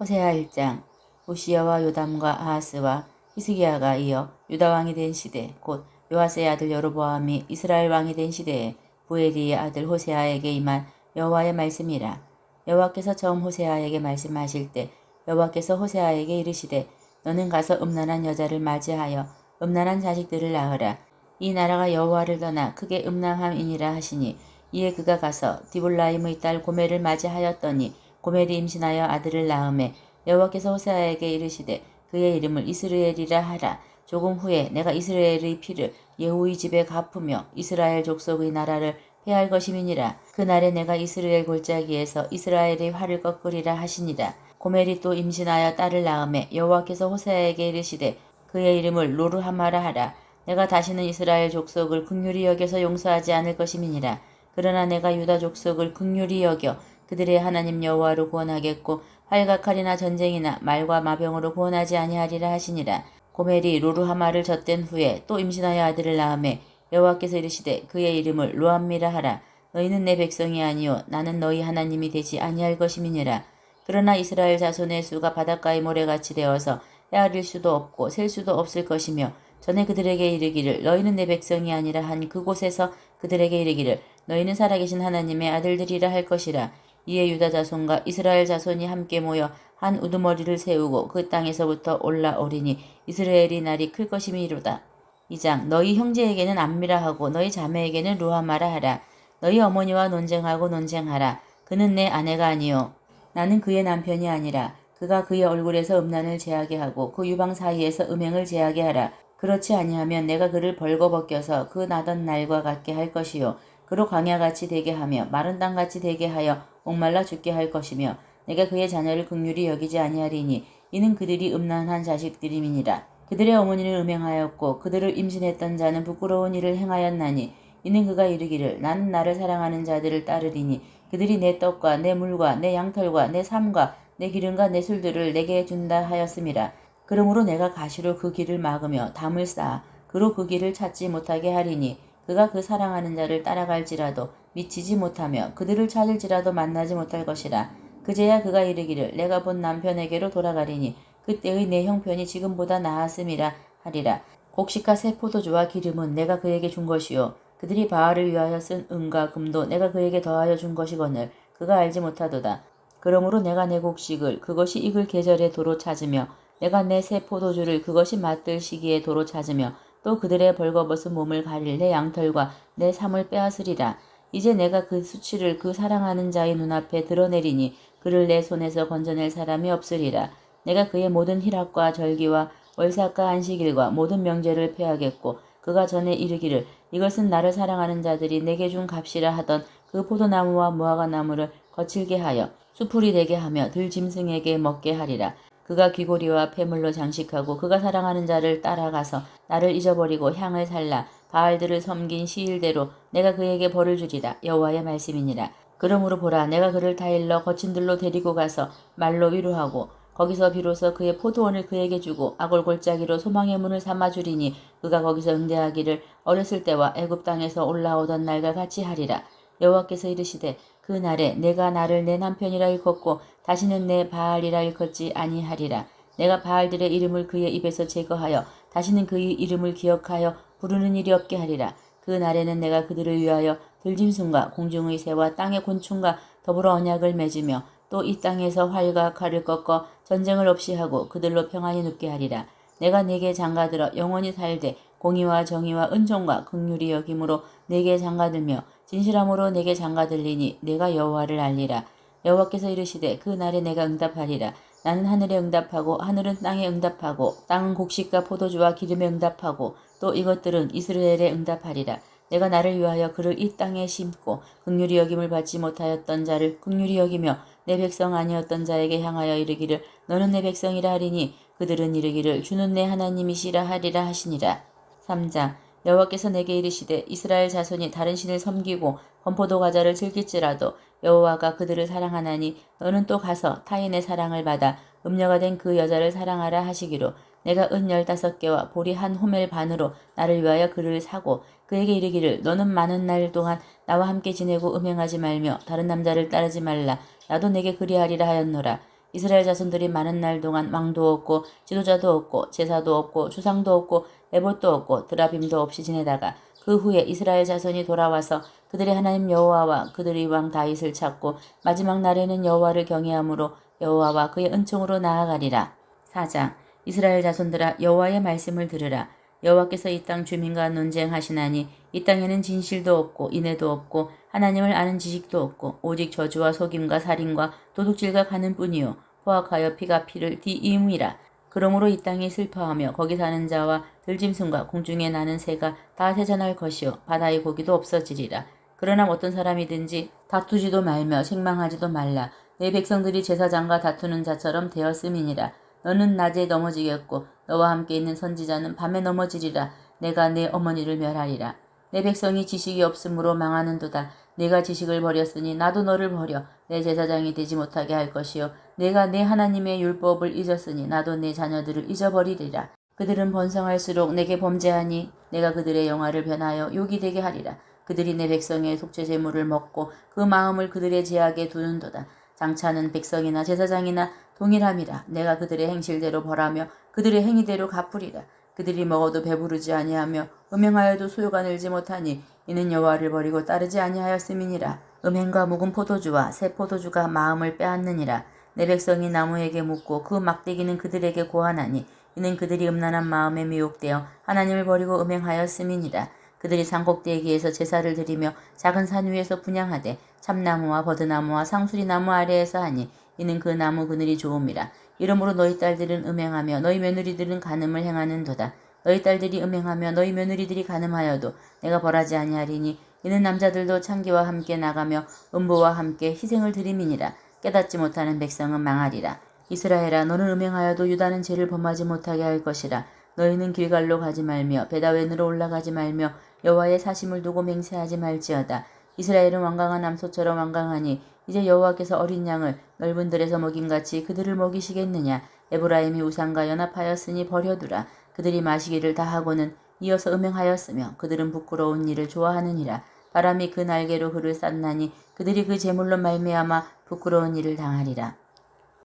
호세아 1장 우시야와 요담과 아하스와 히스기야가 이어 유다 왕이 된 시대 곧 요아스의 아들 여로보암이 이스라엘 왕이 된 시대에 부에리의 아들 호세아에게 임한 여호와의 말씀이라. 여호와께서 처음 호세아에게 말씀하실 때 여호와께서 호세아에게 이르시되 너는 가서 음란한 여자를 맞이하여 음란한 자식들을 낳으라. 이 나라가 여호와를 떠나 크게 음란함이니라 하시니 이에 그가 가서 디볼라임의 딸 고멜을 맞이하였더니 고멜이 임신하여 아들을 낳음에 여호와께서 호세아에게 이르시되 그의 이름을 이스라엘이라 하라. 조금 후에 내가 이스라엘의 피를 예후의 집에 갚으며 이스라엘 족속의 나라를 패할 것임이니라. 그날에 내가 이스라엘 골짜기에서 이스라엘의 활을 꺾으리라 하시니라. 고멜이 또 임신하여 딸을 낳음에 여호와께서 호세아에게 이르시되 그의 이름을 로르하마라 하라. 내가 다시는 이스라엘 족속을 극률히 여겨서 용서하지 않을 것임이니라. 그러나 내가 유다 족속을 극률히 여겨 그들의 하나님 여호와로 구원하겠고 활과 칼이나 전쟁이나 말과 마병으로 구원하지 아니하리라 하시니라. 고멜이 로르하마를 젖댄 후에 또 임신하여 아들을 낳음에 여호와께서 이르시되 그의 이름을 로암미라 하라. 너희는 내 백성이 아니요 나는 너희 하나님이 되지 아니할 것임이니라. 그러나 이스라엘 자손의 수가 바닷가의 모래같이 되어서 헤아릴 수도 없고 셀 수도 없을 것이며 전에 그들에게 이르기를 너희는 내 백성이 아니라 한 그곳에서 그들에게 이르기를 너희는 살아계신 하나님의 아들들이라 할 것이라 이에 유다 자손과 이스라엘 자손이 함께 모여 한 우두머리를 세우고 그 땅에서부터 올라오리니 이스라엘이 날이 클 것임이로다. 2장 너희 형제에게는 암미라 하고 너희 자매에게는 루하마라 하라. 너희 어머니와 논쟁하고 논쟁하라. 그는 내 아내가 아니요 나는 그의 남편이 아니라 그가 그의 얼굴에서 음란을 제하게 하고 그 유방 사이에서 음행을 제하게 하라. 그렇지 아니하면 내가 그를 벌거벗겨서 그 나던 날과 같게 할 것이요 그로 광야같이 되게 하며 마른 땅같이 되게 하여 목말라 죽게 할 것이며 내가 그의 자녀를 극률히 여기지 아니하리니 이는 그들이 음란한 자식들임이니라. 그들의 어머니는 음행하였고 그들을 임신했던 자는 부끄러운 일을 행하였나니 이는 그가 이르기를 나는 나를 사랑하는 자들을 따르리니 그들이 내 떡과 내 물과 내 양털과 내 삶과 내 기름과 내 술들을 내게 준다 하였음이라. 그러므로 내가 가시로 그 길을 막으며 담을 쌓아 그로 그 길을 찾지 못하게 하리니 그가 그 사랑하는 자를 따라갈지라도 미치지 못하며 그들을 찾을지라도 만나지 못할 것이라. 그제야 그가 이르기를 내가 본 남편에게로 돌아가리니 그때의 내 형편이 지금보다 나았음이라 하리라. 곡식과 새 포도주와 기름은 내가 그에게 준 것이요. 그들이 바알을 위하여 쓴 은과 금도 내가 그에게 더하여 준 것이거늘 그가 알지 못하도다. 그러므로 내가 내 곡식을 그것이 익을 계절에 도로 찾으며 내가 내 새 포도주를 그것이 맛들 시기에 도로 찾으며 또 그들의 벌거벗은 몸을 가릴 내 양털과 내 삶을 빼앗으리라. 이제 내가 그 수치를 그 사랑하는 자의 눈앞에 드러내리니 그를 내 손에서 건져낼 사람이 없으리라. 내가 그의 모든 희락과 절기와 월삭과 안식일과 모든 명제를 폐하겠고 그가 전에 이르기를 이것은 나를 사랑하는 자들이 내게 준 값이라 하던 그 포도나무와 무화과 나무를 거칠게 하여 수풀이 되게 하며 들짐승에게 먹게 하리라. 그가 귀고리와 폐물로 장식하고 그가 사랑하는 자를 따라가서 나를 잊어버리고 향을 살라 바알들을 섬긴 시일대로 내가 그에게 벌을 주리라. 여호와의 말씀이니라. 그러므로 보라 내가 그를 다일러 거친 들로 데리고 가서 말로 위로하고 거기서 비로소 그의 포도원을 그에게 주고 아골골짜기로 소망의 문을 삼아 주리니 그가 거기서 응대하기를 어렸을 때와 애굽 땅에서 올라오던 날과 같이 하리라. 여호와께서 이르시되 그 날에 내가 나를 내 남편이라 일컫고 다시는 내 바알이라 일컫지 아니하리라. 내가 바알들의 이름을 그의 입에서 제거하여 다시는 그의 이름을 기억하여 부르는 일이 없게 하리라. 그 날에는 내가 그들을 위하여 들짐승과 공중의 새와 땅의 곤충과 더불어 언약을 맺으며 또 이 땅에서 활과 칼을 꺾어 전쟁을 없이 하고 그들로 평안히 눕게 하리라. 내가 네게 장가들어 영원히 살되 공의와 정의와 은총과 극률이 여김으로 네게 장가들며 진실함으로 내게 장가들리니 내가 여호와를 알리라. 여호와께서 이르시되 그 날에 내가 응답하리라. 나는 하늘에 응답하고 하늘은 땅에 응답하고 땅은 곡식과 포도주와 기름에 응답하고 또 이것들은 이스라엘에 응답하리라. 내가 나를 위하여 그를 이 땅에 심고 극률이 여김을 받지 못하였던 자를 극률이 여기며 내 백성 아니었던 자에게 향하여 이르기를 너는 내 백성이라 하리니 그들은 이르기를 주는 내 하나님이시라 하리라 하시니라. 3장 여호와께서 내게 이르시되 이스라엘 자손이 다른 신을 섬기고 건포도 과자를 즐길지라도 여호와가 그들을 사랑하나니 너는 또 가서 타인의 사랑을 받아 음녀가 된 그 여자를 사랑하라 하시기로 내가 은 열다섯 개와 보리 한 호멜 반으로 나를 위하여 그를 사고 그에게 이르기를 너는 많은 날 동안 나와 함께 지내고 음행하지 말며 다른 남자를 따르지 말라. 나도 내게 그리하리라 하였노라. 이스라엘 자손들이 많은 날 동안 왕도 없고 지도자도 없고 제사도 없고 주상도 없고 에봇도 없고 드라빔도 없이 지내다가 그 후에 이스라엘 자손이 돌아와서 그들의 하나님 여호와와 그들의 왕 다윗을 찾고 마지막 날에는 여호와를 경외함으로 여호와와 그의 은총으로 나아가리라. 4장 이스라엘 자손들아 여호와의 말씀을 들으라. 여호와께서 이 땅 주민과 논쟁하시나니 이 땅에는 진실도 없고 인애도 없고 하나님을 아는 지식도 없고 오직 저주와 속임과 살인과 도둑질과 가는 뿐이요 포악하여 피가 피를 뒤이음이라. 그러므로 이 땅이 슬퍼하며 거기 사는 자와 들짐승과 공중에 나는 새가 다 세잔할 것이요 바다의 고기도 없어지리라. 그러나 어떤 사람이든지 다투지도 말며 책망하지도 말라. 내 백성들이 제사장과 다투는 자처럼 되었음이니라. 너는 낮에 넘어지겠고 너와 함께 있는 선지자는 밤에 넘어지리라. 내가 내 어머니를 멸하리라. 내 백성이 지식이 없으므로 망하는도다. 내가 지식을 버렸으니 나도 너를 버려 내 제사장이 되지 못하게 할 것이요 내가 내 하나님의 율법을 잊었으니 나도 내 자녀들을 잊어버리리라. 그들은 번성할수록 내게 범죄하니 내가 그들의 영화를 변하여 욕이 되게 하리라. 그들이 내 백성의 속죄 제물을 먹고 그 마음을 그들의 제약에 두는도다. 장차는 백성이나 제사장이나 동일함이라. 내가 그들의 행실대로 벌하며 그들의 행위대로 갚으리라. 그들이 먹어도 배부르지 아니하며 음행하여도 소요가 늘지 못하니 이는 여호와를 버리고 따르지 아니하였음이니라. 음행과 묵은 포도주와 새 포도주가 마음을 빼앗느니라. 내 백성이 나무에게 묻고 그 막대기는 그들에게 고하나니 이는 그들이 음란한 마음에 미혹되어 하나님을 버리고 음행하였음이니라. 그들이 산꼭대기에서 제사를 드리며 작은 산 위에서 분양하되 참나무와 버드나무와 상수리나무 아래에서 하니 이는 그 나무 그늘이 좋음이라. 이러므로 너희 딸들은 음행하며 너희 며느리들은 간음을 행하는도다. 너희 딸들이 음행하며 너희 며느리들이 간음하여도 내가 벌하지 아니하리니 이는 남자들도 창기와 함께 나가며 음보와 함께 희생을 드림이니라. 깨닫지 못하는 백성은 망하리라. 이스라엘아 너는 음행하여도 유다는 죄를 범하지 못하게 할 것이라. 너희는 길갈로 가지 말며 베다웬으로 올라가지 말며 여호와의 사심을 두고 맹세하지 말지어다. 이스라엘은 완강한 암소처럼 완강하니 이제 여호와께서 어린 양을 넓은 들에서 먹임같이 그들을 먹이시겠느냐. 에브라임이 우상과 연합하였으니 버려두라. 그들이 마시기를 다하고는 이어서 음행하였으며 그들은 부끄러운 일을 좋아하느니라. 바람이 그 날개로 그를 쌌나니 그들이 그 제물로 말미암아 부끄러운 일을 당하리라.